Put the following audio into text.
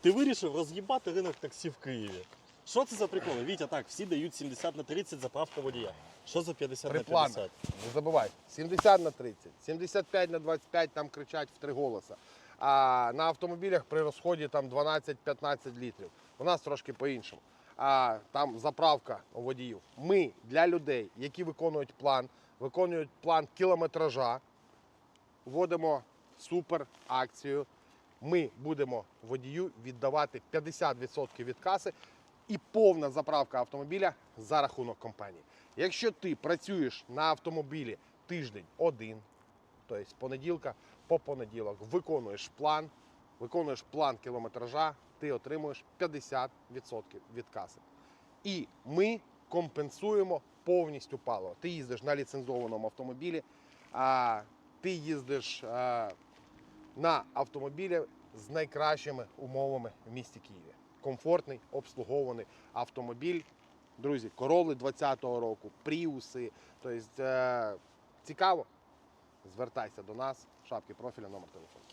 Ти вирішив роз'їбати ринок таксі в Києві. Що це за приколи? Вітя, так, всі дають 70 на 30 заправка водія. Що за 50 При на планах. Не забувай. 70 на 30, 75 на 25 там кричать в три голоса. А на автомобілях при розході там 12-15 літрів. У нас трошки по-іншому. А там заправка у водіїв. Ми для людей, які виконують план, виконують план кілометража, вводимо супер акцію. Ми будемо водію віддавати 50% від каси і повна заправка автомобіля за рахунок компанії. Якщо ти працюєш на автомобілі тиждень один, тобто з понеділка по понеділок, виконуєш план, виконуєш план кілометража, ти отримуєш 50% від каси. І ми компенсуємо повністю паливо. Ти їздиш на ліцензованому автомобілі, а ти їздиш на автомобілі з найкращими умовами в місті Києві. Комфортний, обслугований автомобіль. Друзі, короли 20-го року, пріуси. Тобто, е, цікаво. Звертайся до нас, шапки профіля, номер телефону.